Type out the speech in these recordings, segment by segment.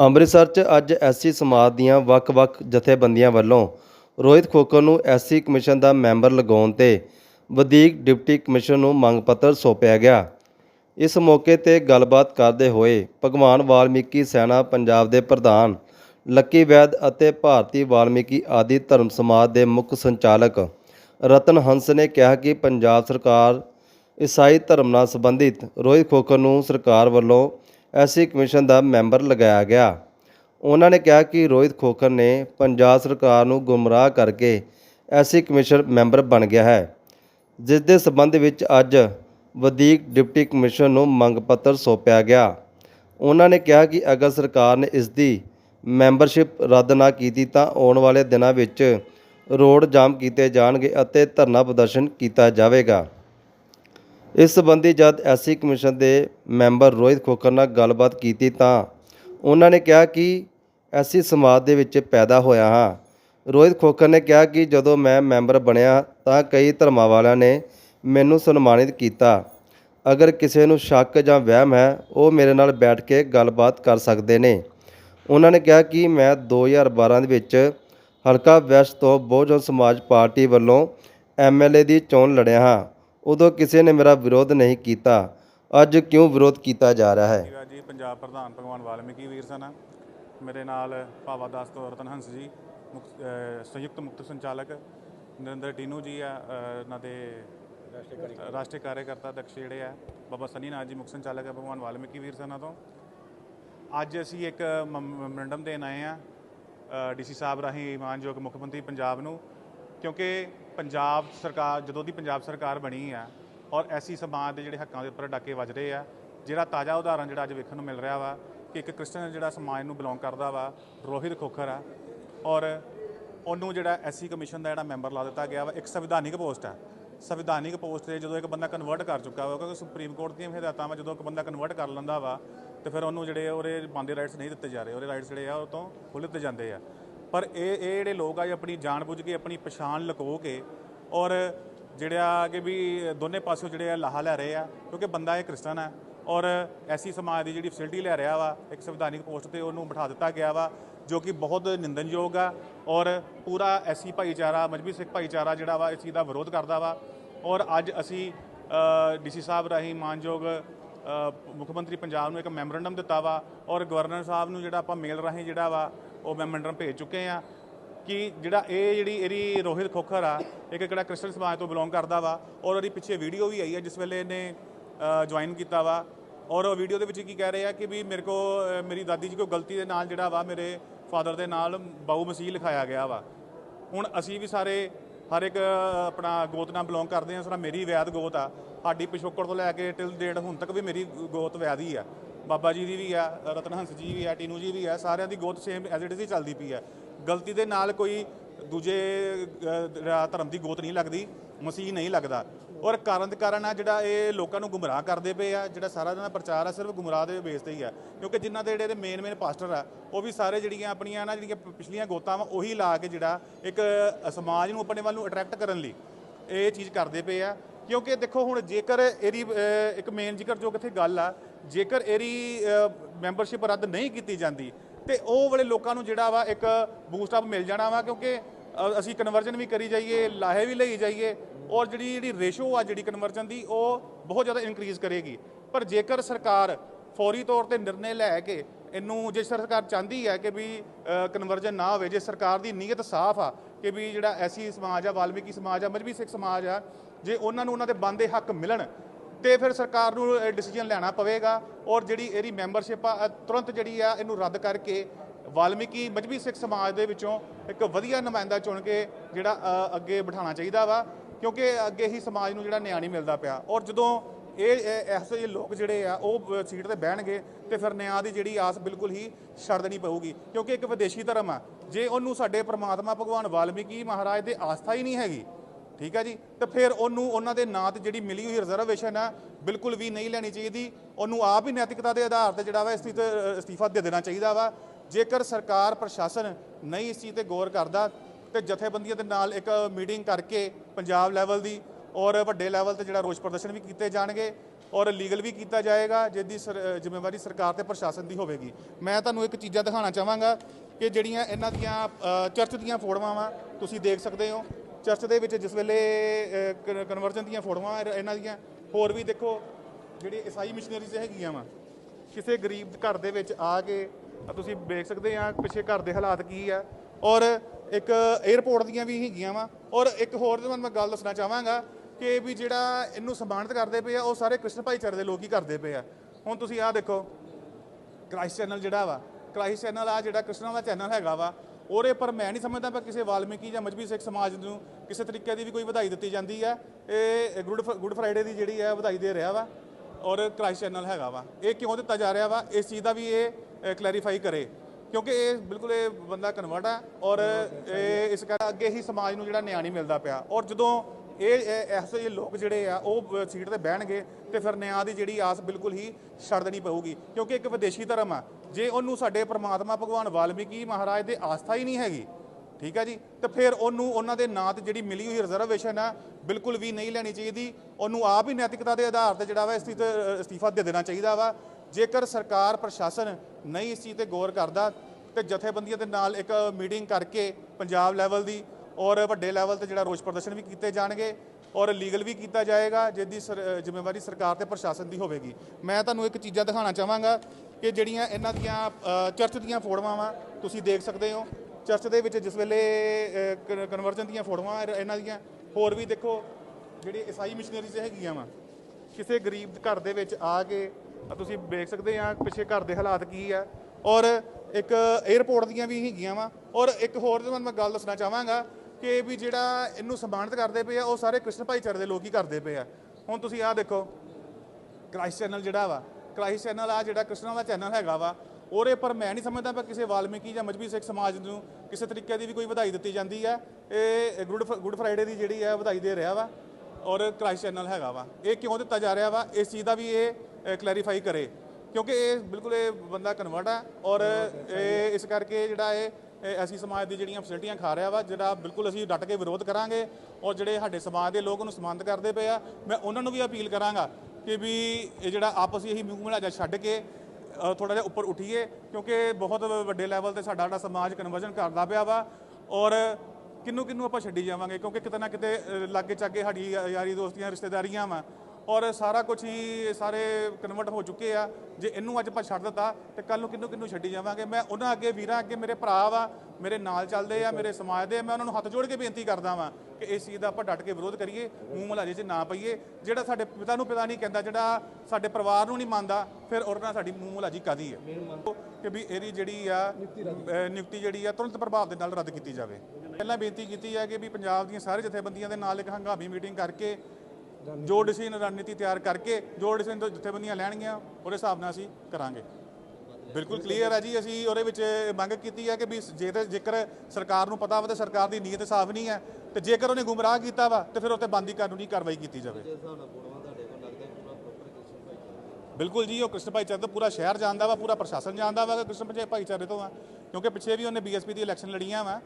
ਅੰਮ੍ਰਿਤਸਰ 'ਚ ਅੱਜ ਐਸਸੀ ਸਮਾਜ ਦੀਆਂ ਵੱਖ-ਵੱਖ ਜਥੇਬੰਦੀਆਂ ਵੱਲੋਂ ਰੋਹਿਤ ਖੋਖਰ ਨੂੰ ਐਸਸੀ ਕਮਿਸ਼ਨ ਦਾ ਮੈਂਬਰ ਲਗਾਉਣ ਤੇ ਵਧੀਕ ਡਿਪਟੀ ਕਮਿਸ਼ਨਰ ਨੂੰ ਮੰਗ ਪੱਤਰ ਸੌਂਪਿਆ ਗਿਆ। ਇਸ ਮੌਕੇ ਤੇ ਗੱਲਬਾਤ ਕਰਦੇ ਹੋਏ ਭਗਵਾਨ ਵਾਲਮੀਕੀ ਸੈਨਾ ਪੰਜਾਬ ਦੇ ਪ੍ਰਧਾਨ ਲੱਕੀ ਵੈਦ ਅਤੇ ਭਾਰਤੀ ਵਾਲਮੀਕੀ ਆਦਿ ਧਰਮ ਸਮਾਜ ਦੇ ਮੁੱਖ ਸੰਚਾਲਕ ਰਤਨ ਹੰਸ ਨੇ ਕਿਹਾ ਕਿ ਪੰਜਾਬ ਸਰਕਾਰ ਈਸਾਈ ਧਰਮ ਨਾਲ ਸੰਬੰਧਿਤ ਰੋਹਿਤ ਖੋਖਰ ਨੂੰ ਸਰਕਾਰ ਵੱਲੋਂ ਐਸਸੀ ਕਮਿਸ਼ਨ ਦਾ ਮੈਂਬਰ ਲਗਾਇਆ ਗਿਆ। ਉਹਨਾਂ ਨੇ ਕਿਹਾ ਕਿ ਰੋਹਿਤ ਖੋਖਰ ਨੇ ਪੰਜਾਬ ਸਰਕਾਰ ਨੂੰ ਗੁੰਮਰਾਹ ਕਰਕੇ ਐਸਸੀ ਕਮਿਸ਼ਨ ਮੈਂਬਰ ਬਣ ਗਿਆ ਹੈ, ਜਿਸ ਦੇ ਸਬੰਧ ਵਿੱਚ ਅੱਜ ਵਧੀਕ ਡਿਪਟੀ ਕਮਿਸ਼ਨਰ ਨੂੰ ਮੰਗ ਪੱਤਰ ਸੌਂਪਿਆ ਗਿਆ। ਉਹਨਾਂ ਨੇ ਕਿਹਾ ਕਿ ਅਗਰ ਸਰਕਾਰ ਨੇ ਇਸ ਦੀ ਮੈਂਬਰਸ਼ਿਪ ਰੱਦ ਨਾ ਕੀਤੀ ਤਾਂ ਆਉਣ ਵਾਲੇ ਦਿਨਾਂ ਵਿੱਚ ਰੋਡ ਜਾਮ ਕੀਤੇ ਜਾਣਗੇ ਅਤੇ ਧਰਨਾ ਪ੍ਰਦਰਸ਼ਨ ਕੀਤਾ ਜਾਵੇਗਾ। ਇਸ ਸੰਬੰਧੀ ਜਦ ਐਸਸੀ ਕਮਿਸ਼ਨ ਦੇ ਮੈਂਬਰ ਰੋਹਿਤ ਖੋਖਰ ਨਾਲ ਗੱਲਬਾਤ ਕੀਤੀ ਤਾਂ ਉਹਨਾਂ ਨੇ ਕਿਹਾ ਕਿ ਐਸਸੀ ਸਮਾਜ ਦੇ ਵਿੱਚ ਪੈਦਾ ਹੋਇਆ ਹਾਂ। ਰੋਹਿਤ ਖੋਖਰ ਨੇ ਕਿਹਾ ਕਿ ਜਦੋਂ ਮੈਂ ਮੈਂਬਰ ਬਣਿਆ ਤਾਂ ਕਈ ਧਰਮਾਂ ਵਾਲਿਆਂ ਨੇ ਮੈਨੂੰ ਸਨਮਾਨਿਤ ਕੀਤਾ। ਅਗਰ ਕਿਸੇ ਨੂੰ ਸ਼ੱਕ ਜਾਂ ਵਹਿਮ ਹੈ, ਉਹ ਮੇਰੇ ਨਾਲ ਬੈਠ ਕੇ ਗੱਲਬਾਤ ਕਰ ਸਕਦੇ ਨੇ। ਉਹਨਾਂ ਨੇ ਕਿਹਾ ਕਿ ਮੈਂ 2012 ਦੇ ਵਿੱਚ ਹਲਕਾ ਵੈਸਟ ਤੋਂ ਬਹੁਜਨ ਸਮਾਜ ਪਾਰਟੀ ਵੱਲੋਂ ਐਮਐਲਏ ਦੀ ਚੋਣ ਲੜਿਆ ਹਾਂ। ਉਦੋਂ ਕਿਸੇ ਨੇ ਮੇਰਾ ਵਿਰੋਧ ਨਹੀਂ ਕੀਤਾ। ਅੱਜ ਕਿਉਂ ਵਿਰੋਧ ਕੀਤਾ ਜਾ ਰਿਹਾ ਹੈ? ਸ਼੍ਰੀ ਜੀ ਪੰਜਾਬ ਪ੍ਰਧਾਨ ਭਗਵਾਨ ਵਾਲਮੀਕੀ ਵੀਰ ਸਨ। ਮੇਰੇ ਨਾਲ ਭਾਵਾ ਦਾਸ ਤੋਂ ਰਤਨ ਹੰਸ ਜੀ ਮੁੱਖ- ਅਹ ਸੰਯੁਕਤ ਮੁਕਤ ਸੰਚਾਲਕ ਨਰਿੰਦਰ ਟੀਨੂ ਜੀ ਆ, ਅਹ ਇਹਨਾਂ ਦੇ ਰਾਸ਼ਟਰੀ ਕਾਰਜਕਰਤਾ ਦਕਸ਼ ਜਿਹੜੇ ਆ, ਬਾਬਾ ਸਨੀ ਨਾਥ ਜੀ ਮੁੱਖ ਸੰਚਾਲਕ ਹੈ ਭਗਵਾਨ ਵਾਲਮੀਕੀ ਵੀਰ ਸਨਾ ਤੋਂ ਅੱਜ ਅਸੀਂ ਇੱਕ ਮੈਮੋਰੰਡਮ ਦੇਣ ਆਏ ਆ ਡੀਸੀ ਸਾਹਿਬ ਰਾਹੀਂ ਮਾਨਯੋਗ ਮੁੱਖ ਮੰਤਰੀ ਪੰਜਾਬ ਨੂੰ। ਕਿਉਂਕਿ ਪੰਜਾਬ ਸਰਕਾਰ, ਜਦੋਂ ਦੀ ਪੰਜਾਬ ਸਰਕਾਰ ਬਣੀ ਆ ਔਰ ਐਸੀ ਸਮਾਜ ਦੇ ਜਿਹੜੇ ਹੱਕਾਂ ਦੇ ਉੱਪਰ ਡਾਕੇ ਵੱਜ ਰਹੇ ਆ, ਜਿਹੜਾ ਤਾਜ਼ਾ ਉਦਾਹਰਣ ਜਿਹੜਾ ਅੱਜ ਵੇਖਣ ਨੂੰ ਮਿਲ ਰਿਹਾ ਵਾ ਕਿ ਇੱਕ ਕ੍ਰਿਸਚਨ ਜਿਹੜਾ ਸਮਾਜ ਨੂੰ ਬਿਲੋਂਗ ਕਰਦਾ ਵਾ, ਰੋਹਿਤ ਖੋਖਰ ਆ ਔਰ ਉਹਨੂੰ ਜਿਹੜਾ ਐਸਸੀ ਕਮਿਸ਼ਨ ਦਾ ਜਿਹੜਾ ਮੈਂਬਰ ਲਾ ਦਿੱਤਾ ਗਿਆ ਵਾ, ਇੱਕ ਸੰਵਿਧਾਨਿਕ ਪੋਸਟ ਆ। ਸੰਵਿਧਾਨਿਕ ਪੋਸਟ ਤੇ ਜਦੋਂ ਇੱਕ ਬੰਦਾ ਕਨਵਰਟ ਕਰ ਚੁੱਕਾ ਵਾ, ਕਿਉਂਕਿ ਸੁਪਰੀਮ ਕੋਰਟ ਦੀਆਂ ਵੀ ਹਦਾਇਤਾਂ ਵਾ, ਜਦੋਂ ਇੱਕ ਬੰਦਾ ਕਨਵਰਟ ਕਰ ਲੈਂਦਾ ਵਾ, ਤੇ ਫਿਰ ਉਹਨੂੰ ਜਿਹੜੇ ਉਹਦੇ ਬੰਦੇ ਰਾਈਟਸ ਨਹੀਂ ਦਿੱਤੇ ਜਾ ਰਹੇ, ਉਹਦੇ ਰਾਈਟਸ ਜਿਹੜੇ ਆ ਉਹ ਤੋਂ ਖੁੱਲ੍ਹ ਦਿੱਤੇ ਜਾਂਦੇ ਆ। ਪਰ ਇਹ ਇਹ ਜਿਹੜੇ ਲੋਕ ਆ ਇਹ ਆਪਣੀ ਜਾਣਬੁੱਝ ਕੇ, ਆਪਣੀ ਪਛਾਣ ਲੁਕੋ ਕੇ ਔਰ ਜਿਹੜਾ ਕਿ ਵੀ ਦੋਨੇ ਪਾਸਿਓਂ ਜਿਹੜੇ ਆ ਲਾਹਾ ਲੈ ਰਹੇ ਆ, ਕਿਉਂਕਿ ਬੰਦਾ ਇਹ ਕ੍ਰਿਸਚਨ ਆ ਔਰ ਐਸੀ ਸਮਾਜ ਦੀ ਜਿਹੜੀ ਫੈਸਿਲਿਟੀ ਲੈ ਰਿਹਾ ਵਾ, ਇੱਕ ਸੰਵਿਧਾਨਿਕ ਪੋਸਟ ਤੇ ਉਹਨੂੰ ਬਿਠਾ ਦਿੱਤਾ ਗਿਆ ਵਾ, ਜੋ ਕਿ ਬਹੁਤ ਨਿੰਦਨਯੋਗ ਆ ਔਰ ਪੂਰਾ ਐਸੀ ਭਾਈਚਾਰਾ, ਮਜਬੀ ਸਿੱਖ ਭਾਈਚਾਰਾ ਜਿਹੜਾ ਵਾ, ਇਸ ਚੀਜ਼ ਦਾ ਵਿਰੋਧ ਕਰਦਾ ਵਾ ਔਰ ਅੱਜ ਅਸੀਂ ਡੀਸੀ ਸਾਹਿਬ ਰਾਹੀਂ ਮਾਨਯੋਗ ਮੁੱਖ ਮੰਤਰੀ ਪੰਜਾਬ ਨੂੰ ਇੱਕ ਮੈਮੋਰੰਡਮ ਦਿੱਤਾ ਵਾ ਔਰ ਗਵਰਨਰ ਸਾਹਿਬ ਨੂੰ ਜਿਹੜਾ ਆਪਾਂ ਮੇਲ ਰਾਹੀਂ ਜਿਹੜਾ ਵਾ ਉਹ ਮੈਮੋਰੰਡਮ ਭੇਜ ਚੁੱਕੇ ਆ ਕਿ ਜਿਹੜਾ ਇਹ ਜਿਹੜੀ ਇਹਦੀ ਰੋਹਿਤ ਖੋਖਰ ਆ, ਇੱਕ ਕਿਹੜਾ ਕ੍ਰਿਸਚਨ ਸਮਾਜ ਤੋਂ ਬਿਲੋਂਗ ਕਰਦਾ ਵਾ ਔਰ ਉਹਦੀ ਪਿੱਛੇ ਵੀਡੀਓ ਵੀ ਆਈ ਆ ਜਿਸ ਵੇਲੇ ਇਹਨੇ ਜੁਆਇਨ ਕੀਤਾ ਵਾ ਔਰ ਉਹ ਵੀਡੀਓ ਦੇ ਵਿੱਚ ਕੀ ਕਹਿ ਰਹੇ ਆ ਕਿ ਵੀ ਮੇਰੇ ਕੋ ਮੇਰੀ ਦਾਦੀ ਜੀ ਕੋ ਗਲਤੀ ਦੇ ਨਾਲ ਜਿਹੜਾ ਵਾ ਮੇਰੇ ਫਾਦਰ ਦੇ ਨਾਲ ਬਾਊ ਮਸੀਹ ਲਿਖਾਇਆ ਗਿਆ ਵਾ। ਹੁਣ ਅਸੀਂ ਵੀ ਸਾਰੇ ਹਰ ਇੱਕ ਆਪਣਾ ਗੋਤ ਨਾਲ ਬਿਲੋਂਗ ਕਰਦੇ ਹਾਂ ਸਰਾ ਮੇਰੀ ਵੈਦ ਗੋਤ ਆ। ਸਾਡੀ ਪਿਛੋਕੜ ਤੋਂ ਲੈ ਕੇ ਟਿਲ ਡੇਟ ਹੁਣ ਤੱਕ ਵੀ ਮੇਰੀ ਗੋਤ ਵੈਦ ਹੀ ਆ। ਬਾਬਾ ਜੀ ਦੀ ਵੀ ਆ, ਰਤਨ ਹੰਸ ਜੀ ਵੀ ਆ, ਟੀਨੂ ਜੀ ਵੀ ਆ, ਸਾਰਿਆਂ ਦੀ ਗੋਤ ਸੇਮ ਐਜ਼ ਇਟ ਇਜ਼ ਹੀ ਚੱਲਦੀ ਪਈ ਆ। ਗਲਤੀ ਦੇ ਨਾਲ ਕੋਈ ਦੂਜੇ ਧਰਮ ਦੀ ਗੋਤ ਨਹੀਂ ਲੱਗਦੀ, ਮਸੀਹ ਨਹੀਂ ਲੱਗਦਾ। ਔਰ ਕਾਰਨ ਦੇ ਕਾਰਨ ਆ ਜਿਹੜਾ ਇਹ ਲੋਕਾਂ ਨੂੰ ਗੁੰਮਰਾਹ ਕਰਦੇ ਪਏ ਆ, ਜਿਹੜਾ ਸਾਰਾ ਦਿਨ ਦਾ ਪ੍ਰਚਾਰ ਆ, ਸਿਰਫ ਗੁੰਮਰਾਹ ਦੇ ਬੇਸ ਤੇ ਹੀ ਆ। ਕਿਉਂਕਿ ਜਿਨ੍ਹਾਂ ਦੇ ਜਿਹੜੇ ਮੇਨ ਮੇਨ ਪਾਸਟਰ ਆ, ਉਹ ਵੀ ਸਾਰੇ ਜਿਹੜੀਆਂ ਆਪਣੀਆਂ ਨਾ ਜਿਹੜੀਆਂ ਪਿਛਲੀਆਂ ਗੋਤਾਂ ਵਾ, ਉਹੀ ਲਾ ਕੇ ਜਿਹੜਾ ਇੱਕ ਸਮਾਜ ਨੂੰ ਆਪਣੇ ਵੱਲ ਨੂੰ ਅਟਰੈਕਟ ਕਰਨ ਲਈ ਇਹ ਚੀਜ਼ ਕਰਦੇ ਪਏ ਆ। ਕਿਉਂਕਿ ਦੇਖੋ ਹੁਣ ਜੇਕਰ ਇਹਦੀ ਇੱਕ ਮੇਨ ਜ਼ਿਕਰ ਜੋ ਕਿਥੇ ਗੱਲ ਆ, ਜੇਕਰ ਇਹਦੀ ਮੈਂਬਰਸ਼ਿਪ ਰੱਦ ਨਹੀਂ ਕੀਤੀ ਜਾਂਦੀ, ਤੇ ਉਹ ਵਾਲੇ ਲੋਕਾਂ ਨੂੰ ਜਿਹੜਾ ਵਾ ਇੱਕ ਬੂਸਟ ਅਪ ਮਿਲ ਜਾਣਾ ਵਾ, ਕਿਉਂਕਿ ਅਸੀਂ ਕਨਵਰਜਨ ਵੀ ਕਰੀ ਜਾਈਏ, ਲਾਹੇ ਵੀ ਲਈ ਜਾਈਏ, ਔਰ ਜਿਹੜੀ ਜਿਹੜੀ ਰੇਸ਼ੋ ਆ, ਜਿਹੜੀ ਕਨਵਰਜਨ ਦੀ, ਉਹ ਬਹੁਤ ਜ਼ਿਆਦਾ ਇਨਕਰੀਜ਼ ਕਰੇਗੀ। ਪਰ ਜੇਕਰ ਸਰਕਾਰ ਫੌਰੀ ਤੌਰ ਤੇ ਨਿਰਣੇ ਲੈ ਕੇ ਇਹਨੂੰ ਜੇ ਸਰਕਾਰ ਚਾਹੁੰਦੀ ਹੈ ਕਿ ਵੀ ਕਨਵਰਜਨ ਨਾ ਹੋਵੇ, ਜੇ ਸਰਕਾਰ ਦੀ ਨੀਅਤ ਸਾਫ਼ ਆ ਕਿ ਵੀ ਜਿਹੜਾ ਐਸੀ ਸਮਾਜ ਆ, ਵਾਲਮੀਕੀ ਸਮਾਜ ਆ ਮਜਬੀ ਸਿੱਖ ਸਮਾਜ ਆ, ਜੇ ਉਹਨਾਂ ਨੂੰ ਉਹਨਾਂ ਦੇ ਬੰਦੇ ਹੱਕ ਮਿਲਣ, ਤੇ ਫਿਰ ਸਰਕਾਰ ਨੂੰ ਡਿਸੀਜਨ ਲੈਣਾ ਪਵੇਗਾ ਔਰ ਜਿਹੜੀ ਇਹਦੀ ਮੈਂਬਰਸ਼ਿਪ ਆ ਤੁਰੰਤ ਜਿਹੜੀ ਆ, ਇਹਨੂੰ ਰੱਦ ਕਰਕੇ ਵਾਲਮੀਕੀ ਮਜਬੀ ਸਿੱਖ ਸਮਾਜ ਦੇ ਵਿੱਚੋਂ ਇੱਕ ਵਧੀਆ ਨੁਮਾਇੰਦਾ ਚੁਣ ਕੇ ਜਿਹੜਾ ਅੱਗੇ ਬਿਠਾਉਣਾ ਚਾਹੀਦਾ ਵਾ, ਕਿਉਂਕਿ ਅੱਗੇ ਹੀ ਸਮਾਜ ਨੂੰ ਜਿਹੜਾ ਨਿਆਂ ਨਹੀਂ ਮਿਲਦਾ ਪਿਆ। ਔਰ ਜਦੋਂ ਇਹ ਇਹ- ਐਸੇ ਜਿਹੇ ਲੋਕ ਜਿਹੜੇ ਆ ਉਹ ਸੀਟ ਤੇ ਬਹਿਣਗੇ ਤੇ ਫਿਰ ਨਿਆਂ ਦੀ ਜਿਹੜੀ ਆਸ ਬਿਲਕੁਲ ਹੀ ਛੱਡ ਦੇਣੀ ਪਊਗੀ। ਕਿਉਂਕਿ ਇੱਕ ਵਿਦੇਸ਼ੀ ਧਰਮ ਆ। ਜੇ ਉਹਨੂੰ ਸਾਡੇ ਪ੍ਰਮਾਤਮਾ ਭਗਵਾਨ ਵਾਲਮੀਕੀ ਮਹਾਰਾਜ ਤੇ ਆਸਥਾ ਹੀ ਨਹੀਂ ਹੈਗੀ ਠੀਕ ਹੈ ਜੀ ਤੇ ਫਿਰ ਉਹਨੂੰ ਉਹਨਾਂ ਦੇ ਨਾਂ ਤੇ ਜਿਹੜੀ ਮਿਲੀ ਹੋਈ ਰਿਜ਼ਰਵੇਸ਼ਨ ਆ ਬਿਲਕੁਲ ਵੀ ਨਹੀਂ ਲੈਣੀ ਚਾਹੀਦੀ। ਉਹਨੂੰ ਆਪ ਹੀ ਨੈਤਿਕਤਾ ਦੇ ਆਧਾਰ ਤੇ ਜਿਹੜਾ ਵਾ ਇਸ ਤੇ ਅ, ਅਸਤੀਫਾ ਦੇ ਦੇਣਾ ਚਾਹੀਦਾ ਵਾ। ਜੇਕਰ ਸਰਕਾਰ ਪ੍ਰਸ਼ਾਸਨ ਨਹੀਂ ਇਸ ਚੀਜ਼ ਤੇ ਗੌਰ ਕਰਦਾ ਤੇ ਜਥੇਬੰਦੀਆਂ ਦੇ ਨਾਲ ਇੱਕ ਮੀਟਿੰਗ ਕਰਕੇ ਪੰਜਾਬ ਲੈਵਲ ਦੀ ਔਰ ਵੱਡੇ ਲੈਵਲ ਤੇ ਜਿਹੜਾ ਰੋਸ ਪ੍ਰਦਰਸ਼ਨ ਵੀ ਕੀਤੇ ਜਾਣਗੇ ਔਰ ਲੀਗਲ ਵੀ ਕੀਤਾ ਜਾਏਗਾ, ਜਿਹਦੀ ਸਰ- ਜ਼ਿੰਮੇਵਾਰੀ ਸਰਕਾਰ ਤੇ ਪ੍ਰਸ਼ਾਸਨ ਦੀ ਹੋਵੇਗੀ। ਮੈਂ ਤੁਹਾਨੂੰ ਇੱਕ ਚੀਜ਼ਾਂ ਦਿਖਾਉਣਾ ਚਾਹਾਂਗਾ ਕਿ ਜਿਹੜੀਆਂ ਇਹਨਾਂ ਦੀਆਂ ਚਰਚ ਦੀਆਂ ਫੋਟੋਆਂ ਵਾ, ਤੁਸੀਂ ਦੇਖ ਸਕਦੇ ਹੋ। ਚਰਚ ਦੇ ਵਿੱਚ ਜਿਸ ਵੇਲੇ ਕਨਵਰਜਨ ਦੀਆਂ ਫੋਟੋਆਂ ਇਹਨਾਂ ਦੀਆਂ, ਹੋਰ ਵੀ ਦੇਖੋ, ਜਿਹੜੀ ਈਸਾਈ ਮਿਸ਼ਨਰੀਜ਼ ਹੈਗੀਆਂ ਵਾ। ਕਿਸੇ ਗਰੀਬ ਘਰ ਦੇ ਵਿੱਚ ਆ ਕੇ ਤੁਸੀਂ ਦੇਖ ਸਕਦੇ ਆ ਪਿੱਛੇ ਘਰ ਦੇ ਹਾਲਾਤ ਕੀ ਆ। ਔਰ ਇੱਕ 에어ਪੋਰਟ ਦੀਆਂ ਵੀ ਹੈਗੀਆਂ ਵਾ। ਔਰ ਇੱਕ ਹੋਰ ਤੁਹਾਨੂੰ ਮੈਂ ਗੱਲ ਦੱਸਣਾ ਚਾਹਾਂਗਾ ਕਿ ਵੀ ਜਿਹੜਾ ਇਹਨੂੰ ਸਨਮਾਨਿਤ ਕਰਦੇ ਪਏ ਆ ਉਹ ਸਾਰੇ ਕ੍ਰਿਸ਼ਨ ਭਾਈਚਾਰੇ ਦੇ ਲੋਕ ਹੀ ਕਰਦੇ ਪਏ ਆ। ਹੁਣ ਤੁਸੀਂ ਆਹ ਦੇਖੋ ਕ੍ਰਾਈਸਟ ਚੈਨਲ ਜਿਹੜਾ ਵਾ ਕ੍ਰਾਈਸਟ ਚੈਨਲ ਆ ਜਿਹੜਾ ਕ੍ਰਿਸ਼ਨਾ ਦਾ ਚੈਨਲ ਹੈਗਾ ਵਾ ਉਹਦੇ ਪਰ ਮੈਂ ਨਹੀਂ ਸਮਝਦਾ ਕਿ ਕਿਸੇ ਵਾਲਮੀਕੀ ਜਾਂ ਮਜਬੀ ਸਿੱਖ ਸਮਾਜ ਨੂੰ ਕਿਸੇ ਤਰੀਕੇ ਦੀ ਵੀ ਕੋਈ ਵਧਾਈ ਦਿੱਤੀ ਜਾਂਦੀ ਹੈ ਇਹ ਗੁੱਡ ਗੁੱਡ ਫਰਾਈਡੇ ਦੀ ਜਿਹੜੀ ਹੈ ਵਧਾਈ ਦੇ ਰਿਹਾ ਵਾ ਔਰ ਕ੍ਰਾਈਸਟ ਚੈਨਲ ਹੈਗਾ ਵਾ। ਇਹ ਕਿਉਂ ਦਿੱਤਾ ਜਾ ਰਿਹਾ ਵਾ? ਇਸ ਚੀਜ਼ ਦਾ ਵੀ ਇਹ ਕਲੈਰੀਫਾਈ ਕਰੇ। ਕਿਉਂਕਿ ਇਹ ਬਿਲਕੁਲ ਇਹ ਬੰਦਾ ਕਨਵਰਟ ਆ ਔਰ ਇਹ ਇਸ ਕਰ ਅੱਗੇ ਹੀ ਸਮਾਜ ਨੂੰ ਜਿਹੜਾ ਨਿਆਂ ਨਹੀਂ ਮਿਲਦਾ ਪਿਆ। ਔਰ ਜਦੋਂ ਇਹ, ਇਹ- ਐਸੇ ਜਿਹੇ ਲੋਕ ਜਿਹੜੇ ਆ, ਉਹ ਸੀਟ ਤੇ ਬਹਿਣਗੇ ਤੇ ਫਿਰ ਨਿਆਂ ਦੀ ਜਿਹੜੀ ਆਸ ਬਿਲਕੁਲ ਹੀ ਛੱਡ ਦੇਣੀ ਪਊਗੀ। ਕਿਉਂਕਿ ਇੱਕ ਵਿਦੇਸ਼ੀ ਧਰਮ ਆ। ਜੇ ਉਹਨੂੰ ਸਾਡੇ ਪ੍ਰਮਾਤਮਾ ਭਗਵਾਨ ਵਾਲਮੀਕੀ ਮਹਾਰਾਜ ਦੇ ਆਸਥਾ ਹੀ ਨਹੀਂ ਹੈਗੀ, ਠੀਕ ਹੈ ਜੀ, ਤੇ ਫਿਰ ਉਹਨੂੰ, ਉਹਨਾਂ ਦੇ ਨਾਂ ਤੇ ਜਿਹੜੀ ਮਿਲੀ ਹੋਈ ਰਿਜ਼ਰਵੇਸ਼ਨ ਆ, ਬਿਲਕੁਲ ਵੀ ਨਹੀਂ ਲੈਣੀ ਚਾਹੀਦੀ। ਉਹਨੂੰ ਆਪ ਹੀ ਨੈਤਿਕਤਾ ਦੇ ਆਧਾਰ ਤੇ ਜਿਹੜਾ ਵਾ ਇਸ ਚੀਜ਼ ਤੇ ਅਸਤੀਫਾ ਦੇ ਦੇਣਾ ਚਾਹੀਦਾ ਵਾ। ਜੇਕਰ ਸਰਕਾਰ, ਪ੍ਰਸ਼ਾਸਨ ਨਹੀਂ ਇਸ ਚੀਜ਼ ਤੇ ਗੌਰ ਕਰਦਾ, ਤੇ ਜਥੇਬੰਦੀਆਂ ਦੇ ਨਾਲ ਇੱਕ ਮੀਟਿੰਗ ਕਰਕੇ ਪੰਜਾਬ ਲੈਵਲ ਦੀ ਔਰ ਵੱਡੇ ਲੈਵਲ ਤੇ ਜਿਹੜਾ ਰੋਸ ਪ੍ਰਦਰਸ਼ਨ ਵੀ ਕੀਤੇ ਜਾਣਗੇ ਔਰ ਲੀਗਲ ਵੀ ਕੀਤਾ ਜਾਏਗਾ, ਜਿਹਦੀ ਸਰ- ਜ਼ਿੰਮੇਵਾਰੀ ਸਰਕਾਰ ਤੇ ਪ੍ਰਸ਼ਾਸਨ ਦੀ ਹੋਵੇਗੀ। ਮੈਂ ਤੁਹਾਨੂੰ ਇੱਕ ਚੀਜ਼ਾਂ ਦਿਖਾਉਣਾ ਚਾਹਾਂਗਾ ਕਿ ਜਿਹੜੀਆਂ ਇਹਨਾਂ ਦੀਆਂ ਚਰਚ ਦੀਆਂ ਫੋਟੋਆਂ ਵਾ, ਤੁਸੀਂ ਦੇਖ ਸਕਦੇ ਹੋ। ਚਰਚ ਦੇ ਵਿੱਚ ਜਿਸ ਵੇਲੇ ਕਨਵਰਜਨ ਦੀਆਂ ਫੋਟੋਆਂ ਇਹਨਾਂ ਦੀਆਂ, ਹੋਰ ਵੀ ਦੇਖੋ, ਜਿਹੜੀ ਈਸਾਈ ਮਿਸ਼ਨਰੀਜ਼ ਹੈਗੀਆਂ ਵਾ, ਕਿਸੇ ਗਰੀਬ ਘਰ ਦੇ ਵਿੱਚ ਆ ਕੇ ਤੁਸੀਂ ਦੇਖ ਸਕਦੇ ਆ ਪਿੱਛੇ ਘਰ ਦੇ ਹਾਲਾਤ ਕੀ ਆ। ਔਰ ਇੱਕ 에어ਪੋਰਟ ਦੀਆਂ ਵੀ ਹੈਗੀਆਂ ਵਾ, ਔਰ ਇੱਕ ਹੋਰ ਤੁਹਾਨੂੰ ਮੈਂ ਗੱਲ ਦੱਸਣਾ ਚਾਹਾਂਗਾ ਕਿ ਵੀ ਜਿਹੜਾ ਇਹਨੂੰ ਸਨਮਾਨਿਤ ਕਰਦੇ ਪਏ ਆ ਉਹ ਸਾਰੇ ਕ੍ਰਿਸ਼ਨ ਭਾਈਚਾਰੇ ਦੇ ਲੋਕ ਹੀ ਕਰਦੇ ਪਏ ਆ। ਹੁਣ ਤੁਸੀਂ ਆਹ ਦੇਖੋ ਕ੍ਰਾਈਸਟ ਚੈਨਲ ਜਿਹੜਾ ਵਾ ਕ੍ਰਾਈਸਟ ਚੈਨਲ ਆ ਜਿਹੜਾ ਕ੍ਰਿਸ਼ਨਾ ਦਾ ਚੈਨਲ ਹੈਗਾ ਵਾ ਉਹਦੇ ਪਰ ਮੈਂ ਨਹੀਂ ਸਮਝਦਾ ਕਿ ਕਿਸੇ ਵਾਲਮੀਕੀ ਜਾਂ ਮਜਬੀ ਸਿੱਖ ਸਮਾਜ ਨੂੰ ਕਿਸੇ ਤਰੀਕੇ ਦੀ ਵੀ ਕੋਈ ਵਧਾਈ ਦਿੱਤੀ ਜਾਂਦੀ ਹੈ ਇਹ ਗੁੱਡ ਗੁੱਡ ਫਰਾਈਡੇ ਦੀ ਜਿਹੜੀ ਹੈ ਵਧਾਈ ਦੇ ਰਿਹਾ ਵਾ ਔਰ ਕ੍ਰਾਈਸਟ ਚੈਨਲ ਹੈਗਾ ਵਾ। ਇਹ ਕਿਉਂ ਦਿੱਤਾ ਜਾ ਰਿਹਾ ਵਾ? ਇਸ ਚੀਜ਼ ਦਾ ਵੀ ਇਹ ਕਲੈਰੀਫਾਈ ਕਰੇ। ਕਿਉਂਕਿ ਇਹ ਬਿਲਕੁਲ ਇਹ ਬੰਦਾ ਕਨਵਰਟ ਆ ਔਰ ਇਹ ਇਸ ਕਰਕੇ ਜਿਹੜਾ ਇਹ ਇਹ ਸਮਾਜ ਦੀ ਜਿਹੜੀਆਂ ਫੈਸਿਲਿਟੀਆਂ ਖਾ ਰਿਹਾ ਵਾ, ਜਿਹੜਾ ਬਿਲਕੁਲ ਅਸੀਂ ਡਟ ਕੇ ਵਿਰੋਧ ਕਰਾਂਗੇ ਔਰ ਜਿਹੜੇ ਸਾਡੇ ਸਮਾਜ ਦੇ ਲੋਕ ਉਹਨੂੰ ਸਨਮਾਨਿਤ ਕਰਦੇ ਪਏ ਆ। ਮੈਂ ਉਹਨਾਂ ਨੂੰ ਵੀ ਅਪੀਲ ਕਰਾਂਗਾ ਕਿ ਵੀ ਇਹ ਜਿਹੜਾ ਆਪਸ ਵਿੱਚ ਹੀ ਮੂੰਹ ਮਿਲਾਜਾ ਛੱਡ ਕੇ ਥੋੜਾ ਜਿਹਾ ਉੱਪਰ ਉਠੀਏ, ਕਿਉਂਕਿ ਬਹੁਤ ਵੱਡੇ ਲੈਵਲ ਤੇ ਸਾਡਾ ਜਿਹੜਾ ਸਮਾਜ ਕਨਵਰਜਨ ਕਰਦਾ ਪਿਆ ਵਾ ਔਰ ਕਿੰਨੂੰ ਕਿੰਨੂੰ ਆਪਾਂ ਛੱਡੀ ਜਾਵਾਂਗੇ, ਕਿਉਂਕਿ ਕਿਤੇ ਨਾ ਕਿਤੇ ਲਾਗੇ ਚਾਗੇ ਸਾਡੀ ਯਾਰੀ ਦੋਸਤੀਆਂ ਰਿਸ਼ਤੇਦਾਰੀਆਂ ਵਾ। ਔਰ ਸਾਰਾ ਕੁਝ ਹੀ ਸਾਰੇ ਕਨਵਰਟ ਹੋ ਚੁੱਕੇ ਆ। ਜੇ ਇਹਨੂੰ ਅੱਜ ਆਪਾਂ ਛੱਡ ਦਿੱਤਾ ਤੇ ਕੱਲ ਨੂੰ ਕਿੰਨੂੰ ਕਿੰਨੂੰ ਛੱਡੀ ਜਾਵਾਂਗੇ? ਮੈਂ ਉਹਨਾਂ ਅੱਗੇ ਵੀਰਾਂ ਅੱਗੇ ਮੇਰੇ ਭਰਾ ਵਾ ਮੇਰੇ ਨਾਲ ਚੱਲਦੇ ਆ ਮੇਰੇ ਸਮਾਜ ਦੇ ਮੈਂ ਉਹਨਾਂ ਨੂੰ ਹੱਥ ਜੋੜ ਕੇ ਬੇਨਤੀ ਕਰਦਾ ਵਾਂ ਕਿ ਇਸ ਚੀਜ਼ ਦਾ ਆਪਾਂ ਡਟ ਕੇ ਵਿਰੋਧ ਕਰੀਏ ਮੂੰਹ ਮਲਾਜੇ 'ਚ ਨਾ ਪਈਏ। ਜਿਹੜਾ ਸਾਡੇ ਪਿਤਾ ਨੂੰ ਪਿਤਾ ਨਹੀਂ ਕਹਿੰਦਾ ਜਿਹੜਾ ਸਾਡੇ ਪਰਿਵਾਰ ਨੂੰ ਨਹੀਂ ਮੰਨਦਾ ਫਿਰ ਉਹਦੇ ਨਾਲ ਸਾਡੀ ਮੂੰਹ ਮਲਾਜੀ ਕਾਦੀ ਹੈ ਕਿ ਵੀ ਇਹਦੀ ਜਿਹੜੀ ਆ ਨਿਯੁਕਤੀ ਜਿਹੜੀ ਆ ਤੁਰੰਤ ਪ੍ਰਭਾਵ ਦੇ ਨਾਲ ਰੱਦ ਕੀਤੀ ਜਾਵੇ। ਪਹਿਲਾਂ ਬੇਨਤੀ ਕੀਤੀ ਹੈ ਕਿ ਵੀ ਪੰਜਾਬ ਦੀਆਂ ਸਾਰੇ ਜਥੇਬੰਦੀਆਂ ਦੇ ਨਾਲ ਇੱਕ ਹੰਗਾਮੀ ਮੀਟਿੰਗ ਕਰਕੇ ਜੋ ਡਿਸੀਜਨ ਰਣਨੀਤੀ ਤਿਆਰ ਕਰਕੇ ਜੋ ਡਿਸੀਜਨ ਜਥੇਬੰਦੀਆਂ ਲੈਣਗੀਆਂ, ਉਹਦੇ ਹਿਸਾਬ ਨਾਲ ਅਸੀਂ ਕਰਾਂਗੇ। ਬਿਲਕੁਲ ਕਲੀਅਰ ਹੈ ਜੀ, ਅਸੀਂ ਉਹਦੇ ਵਿੱਚ ਮੰਗ ਕੀਤੀ ਹੈ ਕਿ ਵੀ ਜੇ ਤੇ ਜੇਕਰ ਸਰਕਾਰ ਨੂੰ ਪਤਾ ਵਾ ਤੇ ਸਰਕਾਰ ਦੀ ਨੀਅਤ ਸਾਫ਼ ਨਹੀਂ ਹੈ, ਤੇ ਜੇਕਰ ਉਹਨੇ ਗੁੰਮਰਾਹ ਕੀਤਾ ਵਾ, ਤੇ ਫਿਰ ਉੱਤੇ ਬੰਦੀ ਕਾਨੂੰਨੀ ਕਾਰਵਾਈ ਕੀਤੀ ਜਾਵੇ। ਬਿਲਕੁਲ ਜੀ, ਉਹ ਕ੍ਰਿਸ਼ਨ ਭਾਈਚਾਰੇ ਤੋਂ ਪੂਰਾ ਸ਼ਹਿਰ ਜਾਣਦਾ ਵਾ, ਪੂਰਾ ਪ੍ਰਸ਼ਾਸਨ ਜਾਣਦਾ ਵਾ ਕਿ ਕ੍ਰਿਸ਼ਨ ਭਾਈਚਾਰੇ ਤੋਂ ਆ, ਕਿਉਂਕਿ ਪਿੱਛੇ ਵੀ ਉਹਨੇ ਬੀਐਸਪੀ ਦੀ ਇਲੈਕਸ਼ਨ ਲੜੀਆਂ ਵਾ,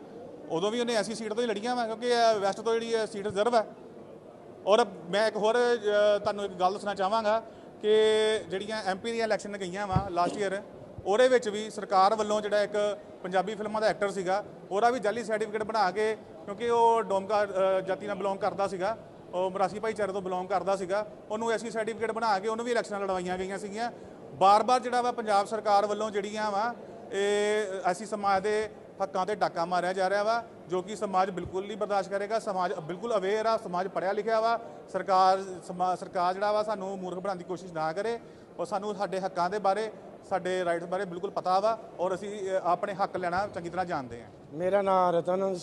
ਉਦੋਂ ਵੀ ਉਹਨੇ ਐਸੀ ਸੀਟ ਤੋਂ ਹੀ ਲੜੀਆਂ ਵਾ, ਕਿਉਂਕਿ ਵੈਸਟ ਤੋਂ ਜਿਹੜੀ ਸੀਟ ਰਿਜ਼ਰਵ ਹੈ ਔਰ ਮੈਂ ਇੱਕ ਹੋਰ ਤੁਹਾਨੂੰ ਇੱਕ ਗੱਲ ਦੱਸਣਾ ਚਾਹਾਂਗਾ ਕਿ ਜਿਹੜੀਆਂ ਐਮਪੀ ਦੀਆਂ ਇਲੈਕਸ਼ਨ ਗਈਆਂ ਵਾ ਲਾਸਟ ਈਅਰ ਉਹਦੇ ਵਿੱਚ ਵੀ ਸਰਕਾਰ ਵੱਲੋਂ ਜਿਹੜਾ ਇੱਕ ਪੰਜਾਬੀ ਫਿਲਮਾਂ ਦਾ ਐਕਟਰ ਸੀਗਾ, ਉਹਦਾ ਵੀ ਜਾਲੀ ਸਰਟੀਫਿਕੇਟ ਬਣਾ ਕੇ, ਕਿਉਂਕਿ ਉਹ ਡੋਮਕਾ ਜਾਤੀ ਨਾਲ ਬਿਲੋਂਗ ਕਰਦਾ ਸੀਗਾ, ਉਹ ਮਰਾਸੀ ਭਾਈਚਾਰੇ ਤੋਂ ਬਿਲੋਂਗ ਕਰਦਾ ਸੀਗਾ, ਉਹਨੂੰ ਐਸੀ ਸਰਟੀਫਿਕੇਟ ਬਣਾ ਕੇ ਉਹਨੂੰ ਵੀ ਇਲੈਕਸ਼ਨਾਂ ਲੜਵਾਈਆਂ ਗਈਆਂ ਸੀਗੀਆਂ। ਬਾਰ-ਬਾਰ ਜਿਹੜਾ ਵਾ ਪੰਜਾਬ ਸਰਕਾਰ ਵੱਲੋਂ ਜਿਹੜੀਆਂ ਵਾ, ਇਹ ਐਸੀ ਸਮਾਜ ਦੇ ਹੱਕਾਂ ਤੇ ਡਾਕਾ ਮਾਰਿਆ ਜਾ ਰਿਹਾ ਵਾ ਜੋ ਕਿ ਸਮਾਜ ਬਿਲਕੁਲ ਨਹੀਂ ਬਰਦਾਸ਼ਤ ਕਰੇਗਾ, ਸਮਾਜ ਬਿਲਕੁਲ ਅਵੇਅਰ ਆ, ਸਮਾਜ ਪੜਿਆ ਲਿਖਿਆ ਵਾ, ਸਰਕਾਰ, ਸਮਾ- ਸਰਕਾਰ ਜਿਹੜਾ ਵਾ ਸਾਨੂੰ ਮੂਰਖ ਬਣਾਉਣ ਦੀ ਕੋਸ਼ਿਸ਼ ਨਾ ਕਰੇ ਔਰ ਸਾਨੂੰ ਸਾਡੇ ਹੱਕਾਂ ਦੇ ਬਾਰੇ, ਸਾਡੇ ਰਾਈਟਸ ਬਾਰੇ ਬਿਲਕੁਲ ਪਤਾ ਵਾ ਔਰ ਅਸੀਂ ਆਪਣੇ ਹੱਕ ਲੈਣਾ ਚੰਗੀ ਤਰ੍ਹਾਂ ਜਾਣਦੇ ਹਾਂ। ਮੇਰਾ ਨਾਮ ਰਤਨ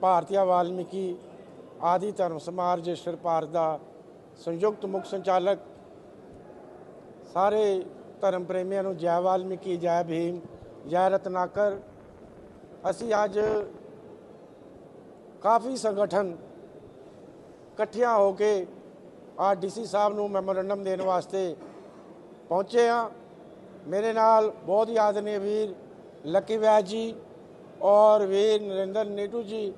ਭਾਰਤੀय ਵਾਲਮੀਕੀ ਆਦਿ ਧਰਮ ਸਮਾਜ ਰਜਿਸਟਰ ਭਾਰਤ ਦਾ ਸੰਯੁਕਤ ਮੁੱਖ ਸੰਚਾਲਕ। ਸਾਰੇ ਧਰਮ ਪ੍ਰੇਮੀਆਂ ਨੂੰ ਜੈ ਵਾਲਮੀਕੀ, ਜੈ ਭੀਮ, ਜੈ ਰਤਨਾਕਰ। ਅਸੀਂ ਅੱਜ ਕਾਫੀ ਸੰਗਠਨ ਇਕੱਠਿਆਂ ਹੋ ਕੇ ਆ ਡੀਸੀ ਸਾਹਿਬ ਨੂੰ ਮੈਮੋਰੰਡਮ ਦੇਣ ਵਾਸਤੇ ਪਹੁੰਚੇ ਆ ਮੇਰੇ ਨਾਲ ਬਹੁਤ ਹੀ ਆਦਰਨੀय ਵੀਰ ਲੱਕੀ ਵੈਦ ਜੀ ਔਰ ਵੀਰ ਨਰਿੰਦਰ ਨੀਟੂ ਜੀ,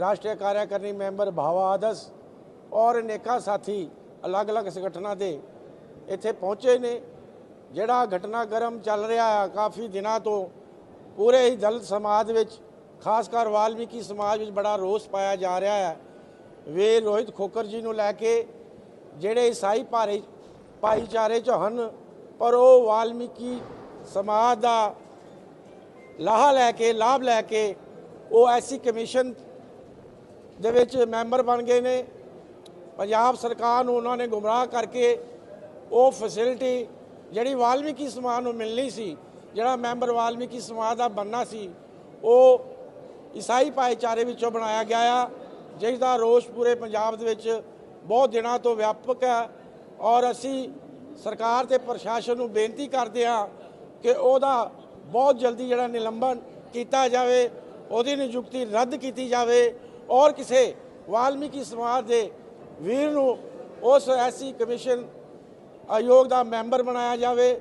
ਰਾਸ਼ਟਰੀ ਕਾਰਿਆਕਾਰਨੀ ਮੈਂਬਰ ਭਾਵਾ ਆਦਸ ਔਰ ਅਨੇਕਾਂ ਸਾਥੀ ਅਲੱਗ-ਅਲੱਗ ਸੰਗਠਨਾਂ ਦੇ ਇੱਥੇ ਪਹੁੰਚੇ ਨੇ। ਜਿਹੜਾ ਘਟਨਾਕ੍ਰਮ ਚੱਲ ਰਿਹਾ ਆ, ਕਾਫੀ ਦਿਨਾਂ ਤੋਂ ਪੂਰੇ ਹੀ ਦਲਿਤ ਸਮਾਜ ਵਿੱਚ ਖਾਸ ਕਰ ਵਾਲਮੀਕੀ ਸਮਾਜ ਵਿੱਚ ਬੜਾ ਰੋਸ ਪਾਇਆ ਜਾ ਰਿਹਾ ਹੈ। ਵੇ ਰੋਹਿਤ ਖੋਕਰ ਜੀ ਨੂੰ ਲੈ ਕੇ ਜਿਹੜੇ ਈਸਾਈ ਭਾਰੇ ਭਾਈਚਾਰੇ ਚ ਹਨ, ਪਰ ਉਹ ਵਾਲਮੀਕੀ ਸਮਾਜ ਦਾ ਲਾਹਾ ਲੈ ਕੇ, ਲਾਭ ਲੈ ਕੇ ਉਹ ਐਸੀ ਕਮਿਸ਼ਨ ਦੇ ਵਿੱਚ ਮੈਂਬਰ ਬਣ ਗਏ ਨੇ। ਪੰਜਾਬ ਸਰਕਾਰ ਨੂੰ ਉਹਨਾਂ ਨੇ ਗੁੰਮਰਾਹ ਕਰਕੇ ਉਹ ਫੈਸਿਲਿਟੀ ਜਿਹੜੀ ਵਾਲਮੀਕੀ ਸਮਾਜ ਨੂੰ ਮਿਲਣੀ ਸੀ, ਜਿਹੜਾ ਮੈਂਬਰ ਵਾਲਮੀਕੀ ਸਮਾਜ ਦਾ ਬੰਨਾ ਸੀ, ਉਹ ਈਸਾਈ ਭਾਈਚਾਰੇ ਵਿੱਚੋਂ ਬਣਾਇਆ ਗਿਆ ਆ ਜਿਸ ਦਾ ਰੋਸ ਪੂਰੇ ਪੰਜਾਬ ਦੇ ਵਿੱਚ ਬਹੁਤ ਦਿਨਾਂ ਤੋਂ ਵਿਆਪਕ ਹੈ ਔਰ ਅਸੀਂ ਸਰਕਾਰ ਤੇ ਪ੍ਰਸ਼ਾਸਨ ਨੂੰ ਬੇਨਤੀ ਕਰਦੇ ਹਾਂ ਕਿ ਉਹਦਾ ਬਹੁਤ ਜਲਦੀ ਜਿਹੜਾ ਨਿਲੰਬਨ ਕੀਤਾ ਜਾਵੇ, ਉਹਦੀ ਨਿਯੁਕਤੀ ਰੱਦ ਕੀਤੀ ਜਾਵੇ ਔਰ ਕਿਸੇ ਵਾਲਮੀਕੀ ਸਮਾਜ ਦੇ ਵੀਰ ਨੂੰ ਉਸ ਐਸੀ ਕਮਿਸ਼ਨ ਆਯੋਗ ਦਾ ਮੈਂਬਰ ਬਣਾਇਆ ਜਾਵੇ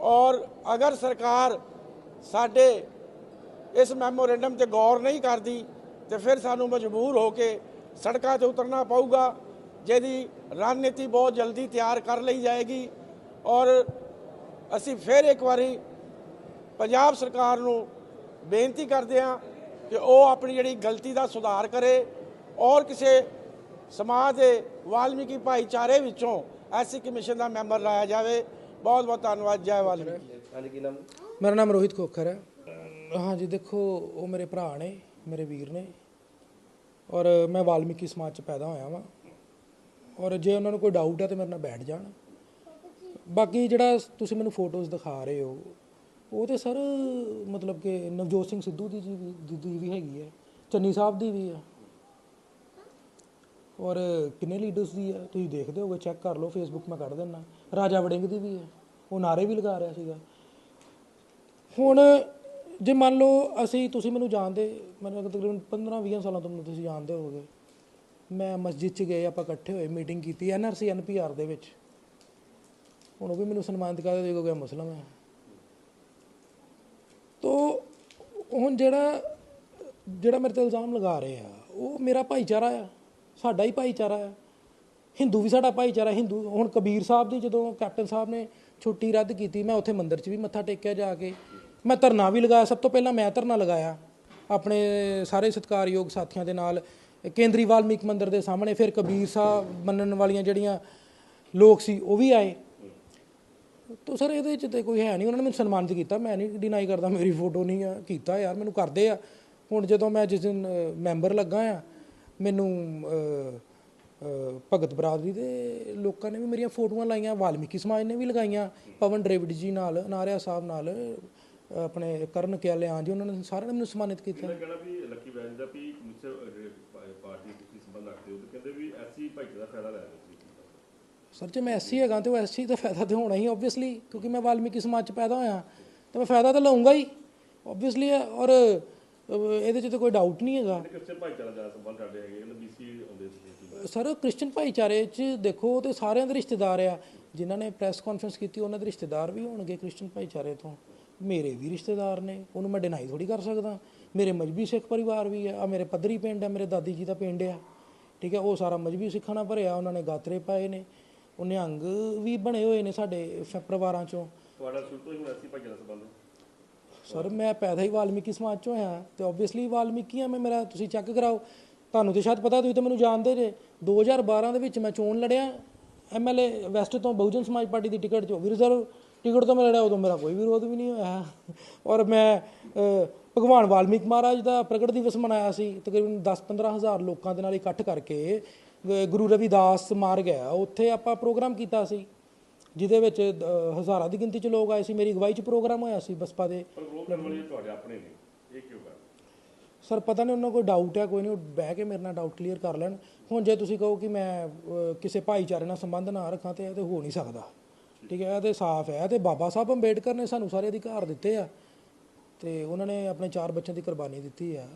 ਔਰ ਅਗਰ ਸਰਕਾਰ ਸਾਡੇ ਇਸ ਮੈਮੋਰੈਂਡਮ ਤੇ ਗੌਰ ਨਹੀਂ ਕਰਦੀ ਤੇ ਫਿਰ ਸਾਨੂੰ ਮਜਬੂਰ ਹੋ ਕੇ ਸੜਕਾਂ ਤੇ ਉਤਰਨਾ ਪਊਗਾ ਜਿਹਦੀ ਰਣਨੀਤੀ ਬਹੁਤ ਜਲਦੀ ਤਿਆਰ ਕਰ ਲਈ ਜਾਏਗੀ ਔਰ ਅਸੀਂ ਫਿਰ ਇੱਕ ਵਾਰੀ ਪੰਜਾਬ ਸਰਕਾਰ ਨੂੰ ਬੇਨਤੀ ਕਰਦੇ ਹਾਂ ਕਿ ਉਹ ਆਪਣੀ ਜਿਹੜੀ ਗਲਤੀ ਦਾ ਸੁਧਾਰ ਕਰੇ ਔਰ ਕਿਸੇ ਸਮਾਜ ਦੇ ਵਾਲਮੀਕੀ ਭਾਈਚਾਰੇ ਵਿੱਚੋਂ ਐਸੀ ਕਮਿਸ਼ਨ ਦਾ ਮੈਂਬਰ ਲਾਇਆ ਜਾਵੇ। ਬਹੁਤ ਬਹੁਤ ਧੰਨਵਾਦ। ਜੈ ਵਾਲਮੀਕੀ। ਮੇਰਾ ਨਾਮ ਰੋਹਿਤ ਖੋਖਰ ਹੈ। ਹਾਂਜੀ ਦੇਖੋ ਉਹ ਮੇਰੇ ਭਰਾ ਨੇ ਮੇਰੇ ਵੀਰ ਨੇ ਔਰ ਮੈਂ ਵਾਲਮੀਕੀ ਸਮਾਜ ਚ ਪੈਦਾ ਹੋਇਆ ਵਾਂ ਔਰ ਜੇ ਉਹਨਾਂ ਨੂੰ ਕੋਈ ਡਾਊਟ ਹੈ ਤੇ ਮੇਰੇ ਨਾਲ ਬੈਠ ਜਾਣ ਬਾਕੀ ਜਿਹੜਾ ਤੁਸੀਂ ਮੈਨੂੰ ਫੋਟੋਜ਼ ਦਿਖਾ ਰਹੇ ਹੋ ਉਹ ਤੇ ਸਰ ਮਤਲਬ ਕਿ ਨਵਜੋਤ ਸਿੰਘ ਸਿੱਧੂ ਦੀ ਜੀ ਵੀ ਦੀ- ਵੀ ਹੈਗੀ ਹੈ ਚੰਨੀ ਸਾਹਿਬ ਦੀ ਵੀ ਹੈ ਔਰ ਕਿੰਨੇ ਲੀਡਰਸ ਦੀ ਹੈ ਤੁਸੀਂ ਦੇਖਦੇ ਹੋਗੇ ਚੈੱਕ ਕਰ ਲਓ ਫੇਸਬੁੱਕ ਮੈਂ ਕੱਢ ਦਿੰਦਾ ਰਾਜਾ ਵੜਿੰਗ ਦੀ ਵੀ ਹੈ ਉਹ ਨਾਰੇ ਵੀ ਲਗਾ ਰਿਹਾ ਸੀਗਾ ਹੁਣ ਜੇ ਮੰਨ ਲਓ ਅਸੀਂ, ਤੁਸੀਂ ਮੈਨੂੰ ਜਾਣਦੇ, ਮੈਨੂੰ ਤਕਰੀਬਨ 15 20 ਸਾਲਾਂ ਤੋਂ ਮੈਨੂੰ ਤੁਸੀਂ ਜਾਣਦੇ ਹੋਗੇ ਮੈਂ ਮਸਜਿਦ 'ਚ ਗਏ, ਆਪਾਂ ਇਕੱਠੇ ਹੋਏ ਮੀਟਿੰਗ ਕੀਤੀ ਐਨਆਰਸੀ ਐਨਪੀਆਰ ਦੇ ਵਿੱਚ। ਹੁਣ ਉਹ ਵੀ ਮੈਨੂੰ ਸਨਮਾਨਿਤ ਕਰਦੇ ਦੇਖੋ ਕਿ ਮੁਸਲਮ ਹੈ। ਤੋ ਹੁਣ ਜਿਹੜਾ ਜਿਹੜਾ ਮੇਰੇ ਤੇ ਇਲਜ਼ਾਮ ਲਗਾ ਰਹੇ ਆ, ਉਹ ਮੇਰਾ ਭਾਈਚਾਰਾ ਆ, ਸਾਡਾ ਹੀ ਭਾਈਚਾਰਾ ਆ। ਹਿੰਦੂ ਵੀ ਸਾਡਾ ਭਾਈਚਾਰਾ, ਹਿੰਦੂ, ਹੁਣ ਕਬੀਰ ਸਾਹਿਬ ਦੀ ਜਦੋਂ ਕੈਪਟਨ ਸਾਹਿਬ ਨੇ ਛੁੱਟੀ ਰੱਦ ਕੀਤੀ, ਮੈਂ ਉੱਥੇ ਮੰਦਿਰ 'ਚ ਵੀ ਮੱਥਾ ਟੇਕਿਆ ਜਾ ਕੇ। ਮੈਂ ਧਰਨਾ ਵੀ ਲਗਾਇਆ। ਸਭ ਤੋਂ ਪਹਿਲਾਂ ਮੈਂ ਧਰਨਾ ਲਗਾਇਆ ਆਪਣੇ ਸਾਰੇ ਸਤਿਕਾਰਯੋਗ ਸਾਥੀਆਂ ਦੇ ਨਾਲ। ਕੇਂਦਰੀ ਵਾਲਮੀਕ ਮੰਦਿਰ ਦੇ ਸਾਹਮਣੇ ਫਿਰ ਕਬੀਰ ਸਾਹਿਬ ਮੰਨਣ ਵਾਲੀਆਂ ਜਿਹੜੀਆਂ ਲੋਕ ਸੀ, ਉਹ ਵੀ ਆਏ। ਤੋ ਸਰ, ਇਹਦੇ ਚ ਤੇ ਕੋਈ ਹੈ ਨਹੀਂ। ਉਹਨਾਂ ਨੇ ਮੈਨੂੰ ਸਨਮਾਨਿਤ ਕੀਤਾ। ਮੈਂ ਨਹੀਂ ਡਿਨਾਈ ਕਰਦਾ ਮੇਰੀ ਫੋਟੋ ਨਹੀਂ ਆ। ਕੀਤਾ ਯਾਰ, ਮੈਨੂੰ ਕਰਦੇ ਆ। ਹੁਣ ਜਦੋਂ ਮੈਂ ਜਿਸ ਦਿਨ ਮੈਂਬਰ ਲੱਗਾ ਆ, ਮੈਨੂੰ ਭਗਤ ਬਰਾਦਰੀ ਦੇ ਲੋਕਾਂ ਨੇ ਵੀ ਮੇਰੀਆਂ ਫੋਟੋਆਂ ਲਾਈਆਂ। ਵਾਲਮੀਕੀ ਸਮਾਜ ਨੇ ਵੀ ਲਗਾਈਆਂ। ਪਵਨ ਡਰੇਵਿਡ ਜੀ ਨਾਲ, ਨਾਰਿਆ ਸਾਹਿਬ ਨਾਲ। ਆਪਣੇ ਕਰਨ ਕਿਆਲਿਆਂ ਜੀ ਉਹਨਾਂ ਨੇ ਸਾਰਿਆਂ ਨੇ ਮੈਨੂੰ ਸਨਮਾਨਿਤ ਕੀਤਾ। ਮੈਂ ਕਹਿਣਾ ਵੀ ਲੱਕੀ ਵੈਨ ਦਾ ਵੀ ਮੁੱਛ ਪਾਰਟੀ ਤੁਸੀਂ ਸੰਬੰਧ ਰੱਖਦੇ ਹੋ ਤੇ ਕਹਿੰਦੇ ਵੀ ਐਸੀ ਭਾਈਚਾਰੇ ਦਾ ਫਾਇਦਾ ਲੈ ਰਹੇ ਸੀ ਸਰ ਜੇ ਮੈਂ ਐਸਸੀ ਹੈਗਾ ਤੇ ਉਹ ਐਸਸੀ ਦਾ ਫਾਇਦਾ ਤੇ ਹੋਣਾ ਹੀ ਆਬਵੀਅਸਲੀ ਕਿਉਂਕਿ ਮੈਂ ਵਾਲਮੀਕੀ ਸਮਾਜ ਚ ਪੈਦਾ ਹੋਇਆ। ਤੇ ਮੈਂ ਫਾਇਦਾ ਤਾਂ ਲਵਾਂਗਾ ਹੀ ਆਬਵੀਅਸਲੀ ਔਰ ਇਹਦੇ ਚ ਤਾਂ ਕੋਈ ਡਾਊਟ ਨਹੀਂ ਹੈਗਾ। ਕ੍ਰਿਸਚਨ ਭਾਈਚਾਰਾ ਜ਼ਿਆਦਾ ਸੰਬੰਧ ਸਾਡੇ ਹੈਗੇ ਕਹਿੰਦੇ ਬੀਸੀ ਆਉਂਦੇ ਸੀ ਸਰ ਕ੍ਰਿਸਚੀਅਨ ਭਾਈਚਾਰੇ ਚ ਦੇਖੋ ਤੇ ਸਾਰਿਆਂ ਦੇ ਰਿਸ਼ਤੇਦਾਰ ਆ। ਜਿਨ੍ਹਾਂ ਨੇ ਪ੍ਰੈਸ ਕਾਨਫਰੰਸ ਕੀਤੀ ਉਹਨਾਂ ਦੇ ਰਿਸ਼ਤੇਦਾਰ ਵੀ ਹੋਣਗੇ ਕ੍ਰਿਸਚੀਅਨ ਭਾਈਚਾਰੇ ਤੋਂ। ਮੇਰੇ ਵੀ ਰਿਸ਼ਤੇਦਾਰ ਨੇ ਉਹਨੂੰ ਮੈਂ ਡਿਨਾਈ ਥੋੜੀ ਕਰ ਸਕਦਾ। ਮੇਰੇ ਮਜਬੀ ਸਿੱਖ ਪਰਿਵਾਰ ਵੀ ਆ ਆ ਮੇਰੇ ਪੱਧਰੀ ਪਿੰਡ ਆ ਮੇਰੇ ਦਾਦੀ ਜੀ ਦਾ ਪਿੰਡ ਆ। ਠੀਕ ਹੈ ਉਹ ਸਾਰਾ ਮਜਬੀ ਸਿੱਖਾਂ ਨਾਲ ਭਰਿਆ ਉਹਨਾਂ ਨੇ ਗਾਤਰੇ ਪਾਏ ਨੇ। ਉਹ ਨਿਹੰਗ ਵੀ ਬਣੇ ਹੋਏ ਨੇ ਸਾਡੇ ਪਰਿਵਾਰਾਂ ਚੋਂ। ਤੁਹਾਡਾ ਸ਼ੁਰੂ ਤੋਂ ਹੀ ਐਸੀ ਭਾਈਚਾਰਾ ਸੰਬੰਧ? ਸਰ ਮੈਂ ਪੈਦਾ ਹੀ ਵਾਲਮੀਕੀ ਸਮਾਜ ਚੋਂ ਆਇਆ ਤੇ ਆਬਵੀਅਸਲੀ ਵਾਲਮੀਕੀ ਆ ਮੈਂ ਮੇਰਾ ਤੁਸੀਂ ਚੈੱਕ ਕਰਾਓ। ਤੁਹਾਨੂੰ ਤੇ ਸ਼ਾਇਦ ਪਤਾ ਤੁਸੀਂ ਤਾਂ ਮੈਨੂੰ ਜਾਣਦੇ ਜੇ। 2012 ਦੇ ਵਿੱਚ ਮੈਂ ਚੋਣ ਲੜਿਆ ਐਮਐਲਏ ਵੈਸਟ ਤੋਂ ਬਹੁਜਨ ਸਮਾਜ ਪਾਰਟੀ ਦੀ ਟਿਕਟ 'ਚੋਂ ਵੀ ਰਿਜ਼ਰਵ ਟਿਕਟ ਤੋਂ ਮੈਂ ਲੜਿਆ ਉਦੋਂ ਮੇਰਾ ਕੋਈ ਵਿਰੋਧ ਵੀ ਨਹੀਂ ਹੋਇਆ। ਔਰ ਮੈਂ ਭਗਵਾਨ ਵਾਲਮੀਕ ਮਹਾਰਾਜ ਦਾ ਪ੍ਰਗਟ ਦਿਵਸ ਮਨਾਇਆ ਸੀ। ਤਕਰੀਬਨ 10-15 ਹਜ਼ਾਰ ਲੋਕਾਂ ਦੇ ਨਾਲ ਇਕੱਠ ਕਰਕੇ ਗੁਰੂ ਰਵਿਦਾਸ ਮਾਰ ਗਿਆ ਉੱਥੇ ਆਪਾਂ ਪ੍ਰੋਗਰਾਮ ਕੀਤਾ ਸੀ ਜਿਹਦੇ ਵਿੱਚ ਹਜ਼ਾਰਾਂ ਦੀ ਗਿਣਤੀ 'ਚ ਲੋਕ ਆਏ ਸੀ। ਮੇਰੀ ਅਗਵਾਈ 'ਚ ਪ੍ਰੋਗਰਾਮ ਹੋਇਆ ਸੀ ਬਸਪਾ ਦੇ। ਪਰ ਵਿਰੋਧ ਕਰਨ ਵਾਲੇ ਤੁਹਾਡੇ ਆਪਣੇ ਨੇ। ਇਹ ਕਿਉਂ ਕਰ ਸਰ ਪਤਾ ਨਹੀਂ ਉਹਨਾਂ ਕੋਈ ਡਾਊਟ ਹੈ ਕੋਈ ਨਹੀਂ। ਉਹ ਬਹਿ ਕੇ ਮੇਰੇ ਨਾਲ ਡਾਊਟ ਕਲੀਅਰ ਕਰ ਲੈਣ। ਹੁਣ ਜੇ ਤੁਸੀਂ ਕਹੋ ਕਿ ਮੈਂ ਕਿਸੇ ਭਾਈਚਾਰੇ ਨਾਲ ਸੰਬੰਧ ਨਾ ਰੱਖਾਂ ਤੇ ਇਹ ਤੇ ਹੋ ਨਹੀਂ ਸਕਦਾ। ਠੀਕ ਹੈ, ਇਹ ਤੇ ਸਾਫ਼ ਹੈ ਤੇ ਬਾਬਾ ਸਾਹਿਬ ਅੰਬੇਡਕਰ ਨੇ ਸਾਨੂੰ ਸਾਰੇ ਅਧਿਕਾਰ ਦਿੱਤੇ ਆ ਤੇ ਉਹਨਾਂ ਨੇ ਆਪਣੇ ਚਾਰ ਬੱਚਿਆਂ ਦੀ ਕੁਰਬਾਨੀ ਦਿੱਤੀ ਆ।